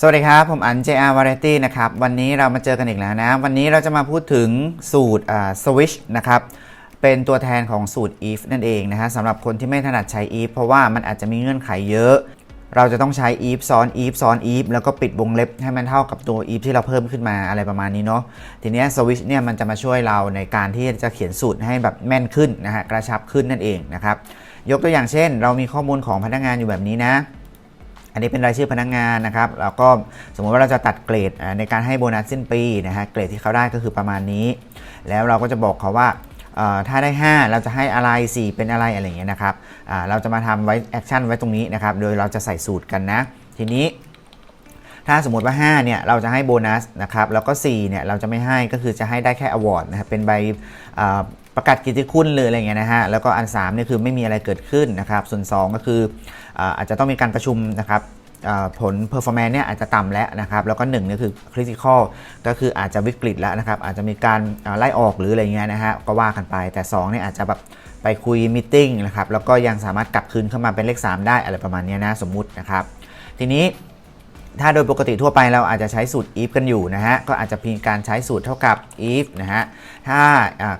สวัสดีครับ ผมอัน JR Variety นะครับ วันนี้เรามาเจอกันอีกแล้วนะ วันนี้เราจะมาพูดถึงสูตรอ่า switch นะครับ เป็นตัวแทนของสูตร if นั่นเองนะฮะสำหรับคนที่ไม่ถนัดใช้ if เพราะว่ามันอาจจะมีเงื่อนไขเยอะ เราจะต้องใช้ if ซ้อน if ซ้อน if แล้วก็ปิดวงเล็บให้มันเท่ากับตัว if ที่เราเพิ่มขึ้นมาอะไรประมาณนี้เนาะทีนี้ย switch เนี่ยมันจะมาช่วยเราในการที่จะเขียนสูตรให้แบบแม่นขึ้นนะฮะกระชับขึ้นนั่นเองนะครับยกตัวอย่างเช่น เรามีข้อมูลของพนักงานอยู่แบบนี้นะ อันนี้เป็นรายชื่อพนักงานนะครับแล้วก็สมมุติว่าเราจะตัดเกรดในการให้โบนัสสิ้นปีนะฮะเกรดที่เขาได้ก็คือประมาณนี้ แล้วเราก็จะบอกเขาว่าถ้าได้ 5 เราจะให้อะไร 4 เป็นอะไรอะไรอย่างเงี้ยนะครับเราจะมาทำไว้แอคชั่นไว้ตรงนี้นะครับโดยเราจะใส่สูตรกันนะ ทีนี้ ถ้าสมมติว่า 5 เนี่ย เราจะให้โบนัสนะครับแล้วก็ 4 เนี่ย เราจะไม่ให้ก็คือจะให้ได้แค่อวอร์ดนะครับเป็นใบประกาศกิตติคุณเลยอะไรเงี้ยนะฮะแล้วก็อัน3เนี่ยคือไม่มีอะไรเกิดขึ้นนะครับส่วน 2 ก็คือ อาจจะต้องมีการประชุมนะครับผล performance เนี่ยอาจจะต่ำแล้วนะครับ แล้วก็1เนี่ยคือ critical ก็คืออาจจะวิกฤตแล้วนะครับ อาจจะมีการไล่ออกหรืออะไรเงี้ยนะฮะก็ว่ากันไปแต่2เนี่ยอาจจะแบบไปคุยมิ팅นะครับแล้วก็ยังสามารถกลับคืนเข้ามาเป็นเลข 3 ได้อะไรประมาณนี้นะสมมุตินะครับ ทีนี้ถ้าโดยปกติทั่วไปเราอาจจะใช้สูตร if กันอยู่นะฮะก็อาจจะมีการใช้สูตรเท่ากับ if นะฮะถ้า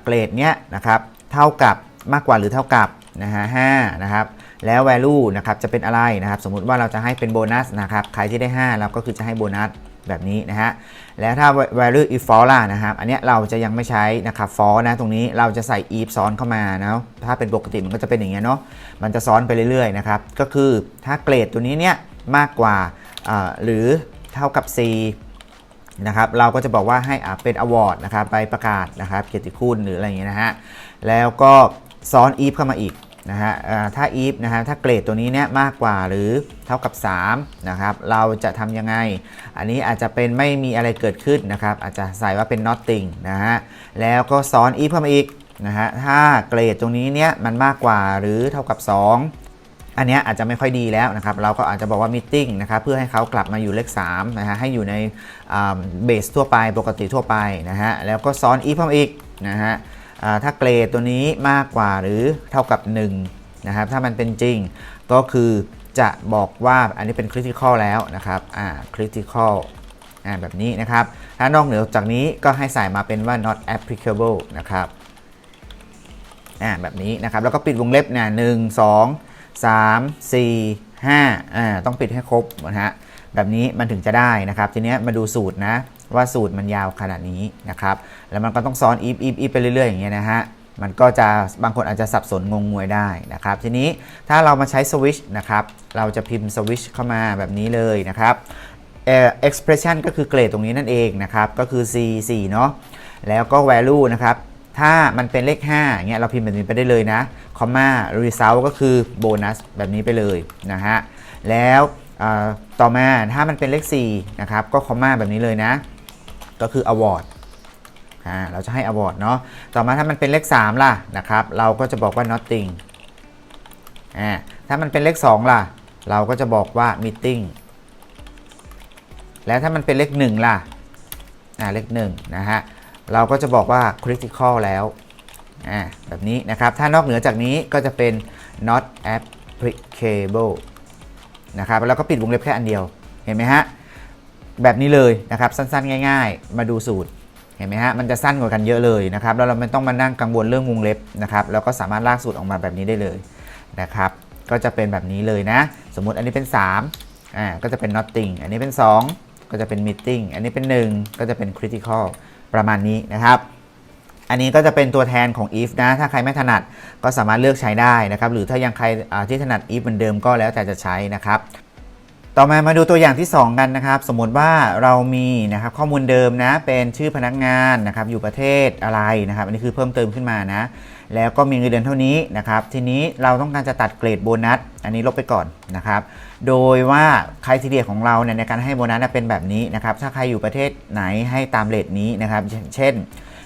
เกรดเนี้ยนะครับเท่ากับมากกว่าหรือเท่ากับนะฮะ5นะครับ แล้ว value นะครับจะเป็นอะไรนะครับ สมมุติว่าเราจะให้เป็นโบนัสนะครับใครที่ได้ 5 เราก็คือจะให้โบนัสแบบนี้นะฮะ แล้วถ้า value if false ล่ะนะครับ อันเนี้ยเราจะยังไม่ใช้นะครับ false นะตรงนี้เราจะใส่ if ซ้อนเข้ามานะถ้าเป็นปกติมันก็จะเป็นอย่างเงี้ยเนาะ มันจะซ้อนไปเรื่อยๆนะครับ ก็คือถ้าเกรดตัวนี้เนี่ยมากกว่าหรือเท่ากับ C นะครับ เราก็จะบอกว่าให้อ่าเป็นอวอร์ดนะครับใบประกาศนะครับ เกียรติคุณหรืออะไรอย่างเงี้ยนะฮะ แล้วก็ซ้อน if เข้ามาอีก นะฮะถ้า if นะฮะถ้าเกรดตัวนี้เนี่ยมากกว่าหรือเท่ากับ3นะครับเราจะทำยังไง อันนี้อาจจะเป็นไม่มีอะไรเกิดขึ้นนะครับอาจจะใส่ว่าเป็น nothing นะฮะแล้วก็ซ้อน if เข้ามาอีกนะฮะถ้าเกรดตรงนี้เนี่ยมันมากกว่าหรือเท่ากับ 2อันนี้อาจจะไม่ค่อยดีแล้วนะครับ เราก็อาจจะบอกว่ามิ팅นะครับเพื่อให้เขากลับมาอยู่เลข3นะฮะให้อยู่ในเบสทั่วไปปกติทั่วไปนะฮะแล้วก็ซ้อน if เพิ่มอีกนะฮะ ถ้าเกรดตัวนี้มากกว่าหรือเท่ากับ1นะครับถ้ามันเป็นจริงก็คือจะบอกว่าอันนี้เป็น critical แล้วนะครับอ่า critical อ่าแบบนี้นะครับถ้านอกเหนือจากนี้ก็ให้ใส่มาเป็นว่า not applicable นะครับอ่าแบบนี้นะครับแล้วก็ปิดวงเล็บเนี่ยหนึ่งสอง3 4 5อ่าต้องปิดให้ครบนะฮะแบบนี้มันถึงจะได้นะครับ ทีนี้มาดูสูตรนะ ว่าสูตรมันยาวขนาดนี้นะครับ แล้วมันก็ต้องซ้อน if if if ไปเรื่อยๆอย่างเงี้ยนะฮะมันก็จะบางคนอาจจะสับสนงงงวยได้นะครับ ทีนี้ถ้าเรามาใช้ switch นะครับเราจะพิมพ์ switch เข้ามาแบบนี้เลยนะครับเอ่อ expression ก็คือเกรดตรงนี้นั่นเองนะครับ ก็คือ c 4เนาะแล้วก็ value นะครับ ถ้ามันเป็นเลข5อย่างเงี้ยเราพิมพ์แบบนี้ไปได้เลยนะคอมมา result ก็คือโบนัสแบบนี้ไปเลยนะฮะแล้วต่อมาถ้ามันเป็นเลข4นะครับก็คอมมาแบบนี้เลยนะ ก็คือ award อ่าเราจะให้ award เนาะต่อมาถ้ามันเป็นเลข 3 ล่ะนะครับ เราก็จะบอกว่า nothing อ่าถ้ามันเป็นเลข 2 ล่ะ เราก็จะบอกว่า meeting แล้วถ้ามันเป็นเลข 1 ล่ะอ่าเลข1นะฮะเราก็จะบอกว่า critical แล้วอ่าแบบนี้นะครับ ถ้านอกเหนือจากนี้ก็จะเป็น not applicable นะครับแล้วก็ปิดวงเล็บแค่อันเดียวเห็นไหมฮะ แบบนี้เลยนะครับสั้นๆ ง่าย ๆ มาดูสูตรเห็นไหมฮะมันจะสั้นกว่ากันเยอะเลยนะครับแล้วเราไม่ต้องมานั่งกังวลเรื่องวงเล็บนะครับแล้วก็สามารถลากสูตรออกมาแบบนี้ได้เลยนะครับก็จะเป็นแบบนี้เลยนะ สมมุติอันนี้เป็น3อ่าก็จะเป็น nothing อันนี้เป็น 2 ก็จะเป็น meeting อันนี้เป็น 1 ก็จะเป็น critical ประมาณนี้นะครับ อันนี้ก็จะเป็นตัวแทนของ if นะ ถ้าใครไม่ถนัดก็สามารถเลือกใช้ได้นะครับ หรือถ้ายังใครที่ถนัด if เหมือนเดิมก็แล้วแต่จะใช้นะครับ ต่อมามาดูตัวอย่างที่ 2 กันนะครับ สมมติว่าเรามีนะครับข้อมูลเดิมนะเป็นชื่อพนักงานนะครับอยู่ประเทศอะไรนะครับอันนี้คือเพิ่มเติมขึ้นมานะ แล้วก็มีเงินเดือนเท่านี้นะครับ ทีนี้เราต้องการจะตัดเกรดโบนัส อันนี้ลบไปก่อนนะครับ โดยว่าใครทีเดียของเราเนี่ยในการให้โบนัสเป็นแบบนี้นะครับ ถ้าใครอยู่ประเทศไหนให้ตามเรทนี้นะครับ เช่น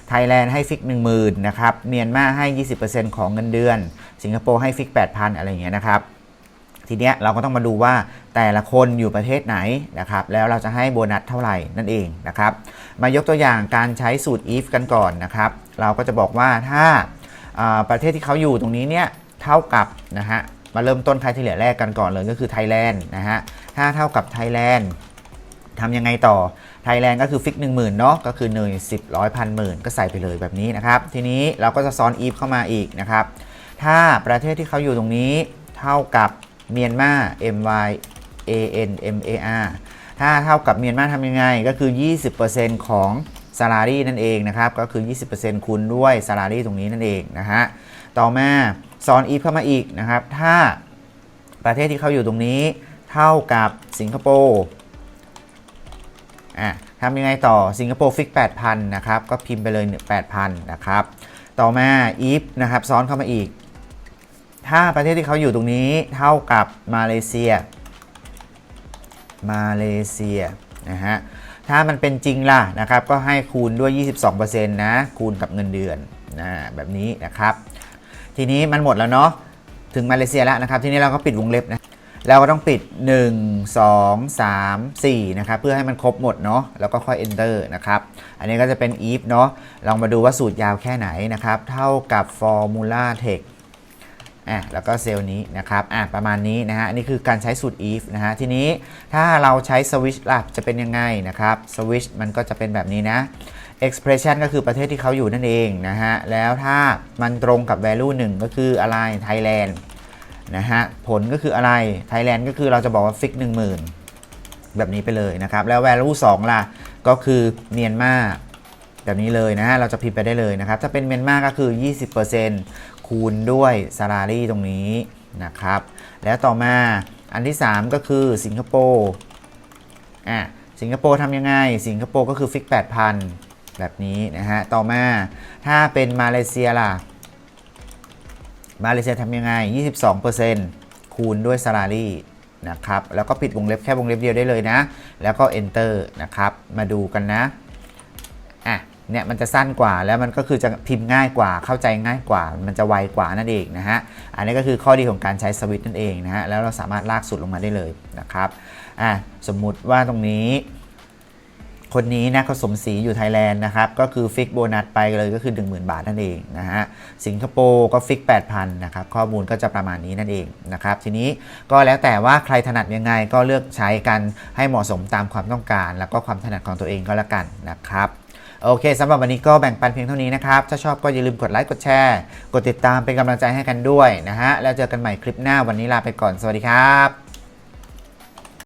ไทยแลนด์ให้ฟิก 1 0,000 นะครับ เมียนมาให้ 20%ของเงินเดือน สิงคโปร์ให้ฟิก 8,000 อะไรอย่างเงี้ยนะครับ ทีเนี้ยเราก็ต้องมาดูว่าแต่ละคนอยู่ประเทศไหนนะครับแล้วเราจะให้โบนัสเท่าไหร่นั่นเองนะครับมายกตัวอย่างการใช้สูตร if กันก่อนนะครับเราก็จะบอกว่าถ้าประเทศที่เขาอยู่ตรงนี้เนี่ยเท่ากับนะฮะมาเริ่มต้นใครที่เหลือแรกกันก่อนเลยก็คือไทยแลนด์นะฮะถ้าเท่ากับไทยแลนด์ทำยังไงต่อไทยแลนด์ก็คือฟิก 1 0,000เนาะก็คือเนย10ร้อยพันหมื่นก็ใส่ไปเลยแบบนี้นะครับ ทีนี้เราก็จะซ้อนอีฟเข้ามาอีกนะครับ ถ้าประเทศที่เขาอยู่ตรงนี้เท่ากับ เมียนมา M Y A N M A R ถ้าเท่ากับเมียนมาทำยังไง ก็คือ 20%ของ s a l a r y นั่นเองนะครับ ก็คือ 20%คูณด้วย s a l a r y ตรงนี้นั่นเองนะฮะ ต่อมาซ้อนอีฟเข้ามาอีกนะครับ ถ้าประเทศที่เขาอยู่ตรงนี้ เท่ากับสิงคโปร์ อะทำยังไงต่อสิงคโปร์ฟิก 8,000 นะครับ ก็พิมพ์ไปเลย 8,000 นะครับ ต่อมาอีฟนะครับ ซ้อนเข้ามาอีก ถ้าประเทศที่เขาอยู่ตรงนี้เท่ากับมาเลเซีย มาเลเซียนะฮะ ถ้ามันเป็นจริงล่ะนะครับ ก็ให้คูณด้วย 22%นะ คูณกับเงินเดือนนะแบบนี้นะครับ ทีนี้มันหมดแล้วเนาะ ถึงมาเลเซียแล้วนะครับ ทีนี้เราก็ปิดวงเล็บนะ เราก็ต้องปิด 1 2 3 4 นะครับ เพื่อให้มันครบหมดเนาะ แล้วก็ค่อย enter นะครับ อันนี้ก็จะเป็น if เนาะ ลองมาดูว่าสูตรยาวแค่ไหนนะครับ เท่ากับ formula text อะแล้วก็เซลล์นี้นะครับอะประมาณนี้นะฮะนนี้คือการใช้สูตร if นะฮะทีนี้ถ้าเราใช้ switch ล่ะจะเป็นยังไงนะครับ switch มันก็จะเป็นแบบนี้นะ expression ก็คือประเทศที่เขาอยู่นั่นเองนะฮะแล้วถ้ามันตรงกับ value 1 ก็คืออะไร Thailand นะฮะผลก็คืออะไร Thailand ก็คือเราจะบอกว่า fix 10,000 แบบนี้ไปเลยนะครับ แล้ว value 2 ล่ะ ก็คือเมียนมาแบบนี้เลยนะฮะเราจะพิมพ์ไปได้เลยนะครับ ถ้าเป็นเมียนมาก็คือ 20% คูณด้วย salary ตรงนี้นะครับ แล้วต่อมาอันที่ 3 ก็คือสิงคโปร์อะสิงคโปร์ทำยังไง สิงคโปร์ก็คือฟิก 8,000 แบบนี้นะฮะ ต่อมาถ้าเป็นมาเลเซียล่ะ มาเลเซียทำยังไง 22%คูณด้วย salary นะครับ แล้วก็ปิดวงเล็บแค่วงเล็บเดียวได้เลยนะ แล้วก็ enter นะครับ มาดูกันนะ อะ เนี่ยมันจะสั้นกว่าแล้วมันก็คือจะพิมพ์ง่ายกว่าเข้าใจง่ายกว่า มันจะไวกว่านั่นเองนะฮะอันนี้ก็คือข้อดีของการใช้สวิตช์นั่นเองนะฮะแล้วเราสามารถลากสุดลงมาได้เลยนะครับอะสมมุติว่าตรงนี้ คนนี้นะเขาสมศรีอยู่ไทยแลนด์นะครับก็คือฟิกโบนัสไปเลยก็คือ 10,000 บาทนั่นเองนะฮะสิงคโปร์ก็ฟิก 8,000นะครับข้อมูลก็จะประมาณนี้นั่นเองนะครับทีนี้ก็แล้วแต่ว่าใครถนัดยังไงก็เลือกใช้กันให้เหมาะสมตามความต้องการ แล้วก็ความถนัดของตัวเองก็แล้วกันนะครับ โอเคสำหรับวันนี้ก็แบ่งปันเพียงเท่านี้นะครับ ถ้าชอบก็อย่าลืมกดไลค์กดแชร์ กดติดตามเป็นกำลังใจให้กันด้วยนะฮะ แล้วเจอกันใหม่คลิปหน้าวันนี้ลาไปก่อนสวัสดีครับ